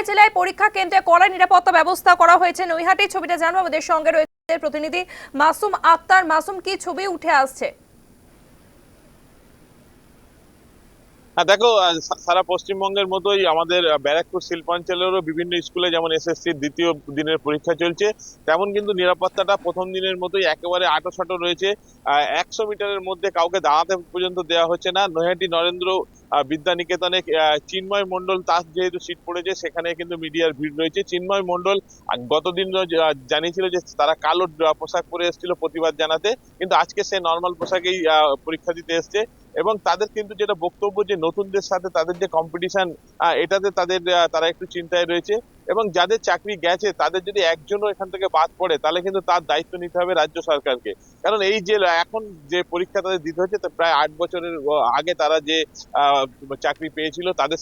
জেলায় জেলায় পরীক্ষা কেন্দ্রে কড়া নিরাপত্তা ব্যবস্থা করা হয়েছে। নৈহাটি ছবিটা জানব, আমাদের সঙ্গে রয়েছে প্রতিনিধি মাসুম আক্তার। মাসুম, কি ছবি উঠে আসছে? হ্যাঁ দেখো সারা পশ্চিমবঙ্গের মতোই আমাদের ব্যারাকপুর শিল্পাঞ্চলেরও বিভিন্ন স্কুলে যেমন এসএসসির দ্বিতীয় দিনের পরীক্ষা চলছে, তেমন কিন্তু নিরাপত্তাটা প্রথম দিনের মতোই একেবারে আটোসাটো রয়েছে। একশো মিটারের মধ্যে কাউকে দাঁড়াতে পর্যন্ত দেওয়া হচ্ছে না। নৈহাটি নরেন্দ্র বিদ্যানিকেতনে চিন্ময় মন্ডল তার যেহেতু সিট পড়েছে, সেখানে কিন্তু মিডিয়ার ভিড় রয়েছে। চিন্ময় মন্ডল গতদিন জানিয়েছিল যে তারা কালো পোশাক পরে এসেছিল প্রতিবাদ জানাতে, কিন্তু আজকে সে নর্মাল পোশাকেই পরীক্ষা দিতে এসছে। এবং তাদের কিন্তু যেটা বক্তব্য যে নতুনদের সাথে তাদের যে কম্পিটিশন এটাতে তাদের তারা একটু চিন্তায় রয়েছে এবং যাদের চাকরি গেছে তাদের যদি একজনও এখান থেকে বাদ পড়ে তাহলে কিন্তু তার দায়িত্ব নিতে হবে রাজ্য সরকারকে। কারণ এই যে এখন যে পরীক্ষা তাদের দিতে হচ্ছে প্রায় আট বছরের আহ, আগে তারা যে চাকরি পেয়েছিল তাদের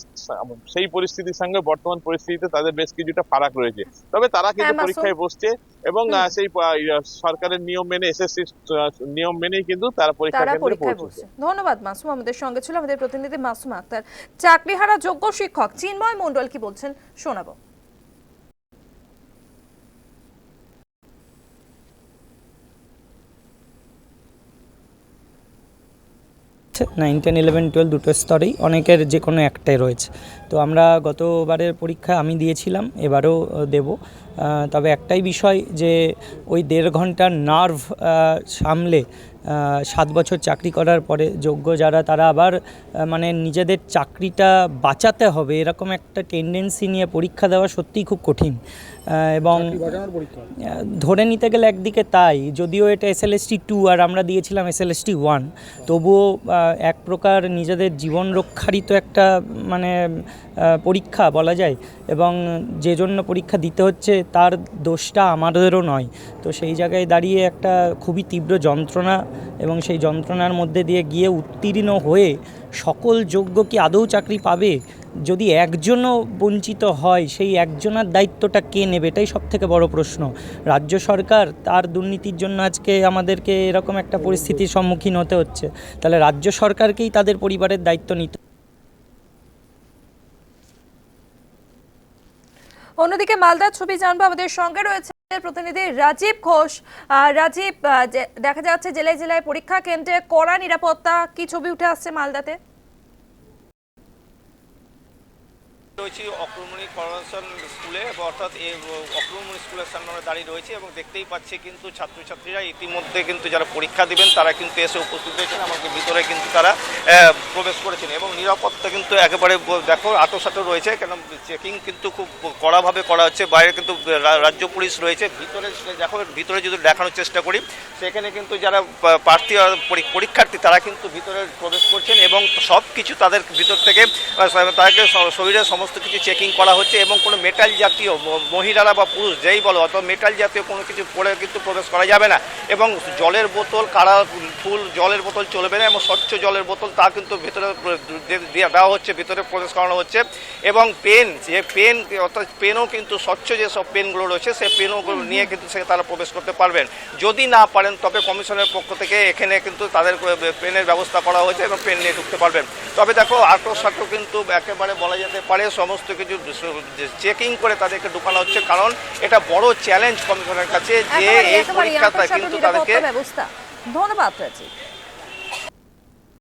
সেই পরিস্থিতির সঙ্গে বর্তমান পরিস্থিতিতে তাদের বেশ কিছুটা ফারাক রয়েছে। তবে তারা কিন্তু হ্যাঁ, পরীক্ষায় বসছে এবং সেই সরকারের নিয়ম মেনে এসএসসি নিয়ম মেনেই কিন্তু তারা পরীক্ষা কেন্দ্রে পৌঁছেছে। বসছে। ধন্যবাদ মাসুম আমাদের সঙ্গে ছিল, আমাদের প্রতিনিধি মাসুম আক্তার। চাকরিহারা যোগ্য শিক্ষক চিন্ময় মণ্ডল কি বলছেন শোনাবো। নাইন টেন ইলেভেন টুয়েলভ দুটো স্তরেই অনেকের যে কোনো একটাই রয়েছে। তো আমরা গতবারের পরীক্ষা আমি দিয়েছিলাম, এবারও দেব। তবে একটাই বিষয় যে ওই দেড় ঘণ্টার নার্ভ সামলে সাত বছর চাকরি করার পরে যোগ্য যারা তারা আবার মানে নিজেদের চাকরিটা বাঁচাতে হবে এরকম একটা টেন্ডেন্সি নিয়ে পরীক্ষা দেওয়া সত্যিই খুব কঠিন। এবং ধরে নিতে গেলে একদিকে তাই যদিও এটা এস এসএলএসটি টু আর আমরা দিয়েছিলাম এস এসএলএসটি ওয়ান তবুও এক প্রকার নিজেদের জীবন রক্ষারই তো একটা মানে পরীক্ষা বলা যায় এবং যে জন্য পরীক্ষা দিতে হচ্ছে তার দোষটা আমাদেরও নয়। তো সেই জায়গায় দাঁড়িয়ে একটা খুবই তীব্র যন্ত্রণা এবং সেই যন্ত্রণার মধ্যে দিয়ে গিয়ে উত্তীর্ণ হয়ে সকল যোগ্য কি আদৌ চাকরি পাবে? যদি একজনও বঞ্চিত হয়, সেই একজনের দায়িত্বটা কে নেবে? এটাই সব থেকে বড় প্রশ্ন। রাজ্য সরকার তার দুর্নীতির জন্য আজকে আমাদেরকে এরকম একটা পরিস্থিতির সম্মুখীন হতে হচ্ছে। তাহলে রাজ্য সরকারকেই তাদের পরিবারের দায়িত্ব নিতে অন্যদিকে মালদার ছবি জানব, আমাদের সঙ্গে রয়েছে প্রতিনিধি রাজীব ঘোষ রাজীব দেখা যাচ্ছে জেলায় জেলায় পরীক্ষা কেন্দ্রে কড়া নিরাপত্তা কি ছবি উঠে আসছে মালদাতে? রয়েছি অক্রমণী করোনেশন স্কুলে অর্থাৎ এই অক্রমণী স্কুলের সামনে আমরা দাঁড়িয়ে রয়েছি এবং দেখতেই পাচ্ছি কিন্তু ছাত্রছাত্রীরা ইতিমধ্যে কিন্তু যারা পরীক্ষা দিবেন, তারা কিন্তু এসে উপস্থিত হয়েছেন, আমাদের ভিতরে কিন্তু তারা প্রবেশ করেছেন এবং নিরাপত্তা কিন্তু একেবারে দেখো আটোসাটো রয়েছে, কেন চেকিং কিন্তু খুব কড়াভাবে করা হচ্ছে, বাইরে কিন্তু রাজ্য পুলিশ রয়েছে, ভিতরে দেখো, ভিতরে যদি দেখানোর চেষ্টা করি, সেখানে কিন্তু যারা প্রার্থী পরীক্ষার্থী, তারা কিন্তু ভিতরে প্রবেশ করছেন এবং সব কিছু তাদের ভিতর থেকে তাদেরকে শ- শরীরের সমস্ত কিছু চেকিং করা হচ্ছে এবং কোনো মেটাল জাতীয় মহিলারা বা পুরুষ যেই বলো অথবা মেটাল জাতীয় কোনো কিছু পরে কিন্তু প্রবেশ করা যাবে না। এবং জলের বোতল কারা ফুল জলের বোতল চলবে না এবং স্বচ্ছ জলের বোতল তা কিন্তু ভেতরে দেওয়া হচ্ছে ভিতরে প্রবেশ করানো হচ্ছে। এবং পেন যে পেন অর্থাৎ পেনও কিন্তু স্বচ্ছ যেসব পেনগুলো রয়েছে সে পেনও নিয়ে কিন্তু সে তারা প্রবেশ করতে পারবেন। যদি না পারেন তবে কমিশনের পক্ষ থেকে এখানে কিন্তু তাদের পেনের ব্যবস্থা করা হয়েছে এবং পেন নিয়ে ঢুকতে পারবেন। তবে দেখো আটো সাটো কিন্তু একেবারে বলা যেতে পারে সমস্ত কিছু চেকিং করে তাদেরকে ঢুকানো হচ্ছে। কারণ এটা বড় চ্যালেঞ্জ কমিশনের কাছে যে এই পরীক্ষাটা কিন্তু তাদেরকে ধন্যবাদ